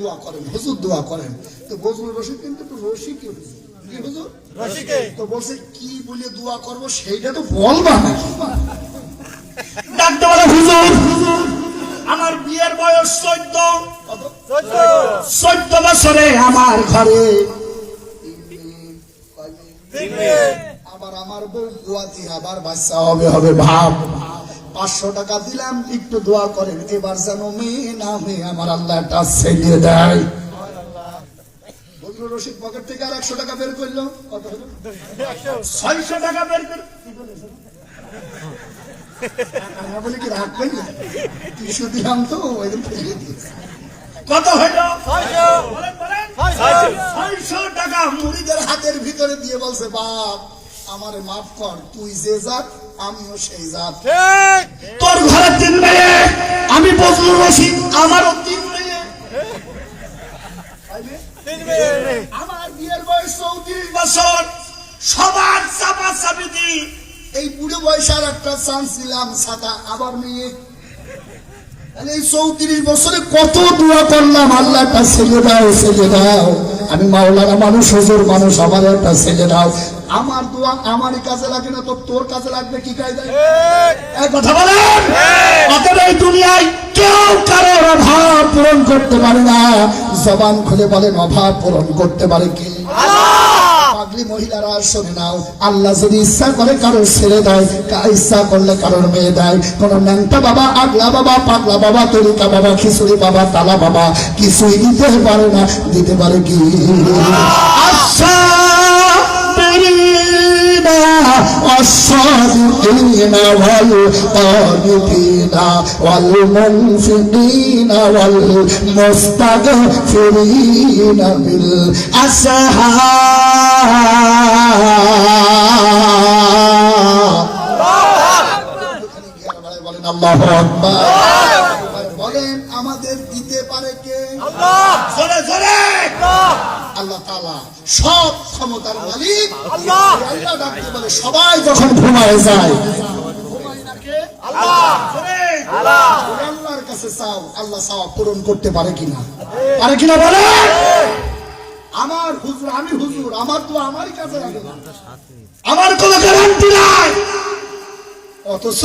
দোয়া করেন হুজুর দোয়া করেন। তো বজরুল রশিদ কিন্তু একটু কি হুজুর? তো বলছে কি বলে দোয়া করব সেইটা তো বলবা না ডাকতে বলে হুজুর আমার বিয়ের বয়স চোদ্দ। চোদ্দ। বছরে আমার ঘরে আবার আমার বউ বুয়াতি আবার বাচ্চা হবে হবে ভাব পাঁচশো টাকা দিলাম একটু দোয়া করেন এবার যেন মেয়ে না মেয়ে আমার আল্লাহ একটা ছেলে দেয়। রশিদ পকেট থেকে আর একশো টাকা বের করল। কত হলো? ছয়শো টাকা বের করে বলি কি রাখবেন না? টিসু দিলাম তো ওই দিন ফেলে কত হলো? বলেন, বলেন। ছয়শো টাকা মুড়িদের হাতের ভিতরে দিয়ে বলছে বাপ আমারে মাফ কর তুই যে জাত আমিও সেই জাত। তোর ঘরে তিন মেয়ে আমি বজলুর রশিদ আমারও তিন মেয়ে আমার বিয়ের বয়স চৌত্রিশ বছর। সবার চাপা চাপি দি এই বুড়ো বয়সের একটা চান্স দিলাম সাদা আবার মেয়ে। তাহলে এই চৌত্রিশ বছরে কত দোয়া করলাম আল্লাহ একটা ছেলে দাও ছেলে দাও। আমি মাওলানা মানুষ হজুর মানুষ আমার একটা ছেলে দাও। আমার দোয়া আমারই কাজে লাগে না তো তোর কাজে লাগবে কি কায়দায়? কথা বলেন। অতএব এই দুনিয়ায় কেউ কারোর অভাব পূরণ করতে পারে না। জবান খুলে বলেন অভাব পূরণ করতে পারে কি? পাগলি মহিলারা শোনে নাও। আল্লাহ যদি ইচ্ছা করে কারোর ছেড়ে দেয় ইচ্ছা করলে কারোর মেয়ে দেয়। কোন ন্যাংটা বাবা আগলা বাবা পাগলা বাবা তরিকা বাবা খিচুড়ি বাবা তালা বাবা কিছুই দিতে পারে না দিতে পারে কি? الصادقين والقانتين والمنفقين والمستغفرين بالأسحار বলেন আল্লাহু আকবার বলেন আমাদের দিতে পারে কে জোরে জোরে আল্লাহ তাআলা সব ক্ষমতার মালিক। আল্লাহ! ডাকতে বলে সবাই যখন ঘুমায় যায়। আল্লাহর কাছে চাও আল্লাহ চাওয়া পূরণ করতে পারে কিনা? পারে কিনা বলে আমার হুজুর আমি হুজুর আমার তো আমারই কাছে আমার কোনো গ্যারান্টি নাই। অথচ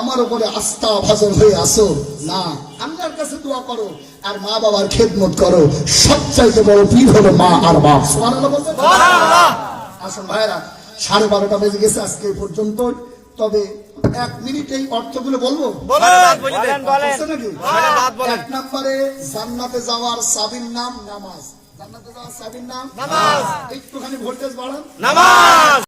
আমার উপরে আস্থা ভাজন হয়ে আসো না। আল্লাহর কাছে দোয়া করো আর মা বাবার খেদমত করো। সবচাইতে বড় পীর হলো মা আর বাপ আসুন ভাইরা সাড়ে বারোটা বেজে গেছে আজকে পর্যন্ত। তবে এক মিনিট এই অর্থগুলো বলব। এক নম্বরে জান্নাতে যাওয়ার সাবির নাম নামাজ। জান্নাতে যাওয়ার সাবির নাম একটুখানি ভোল্টেজ বাড়ান। নামাজ।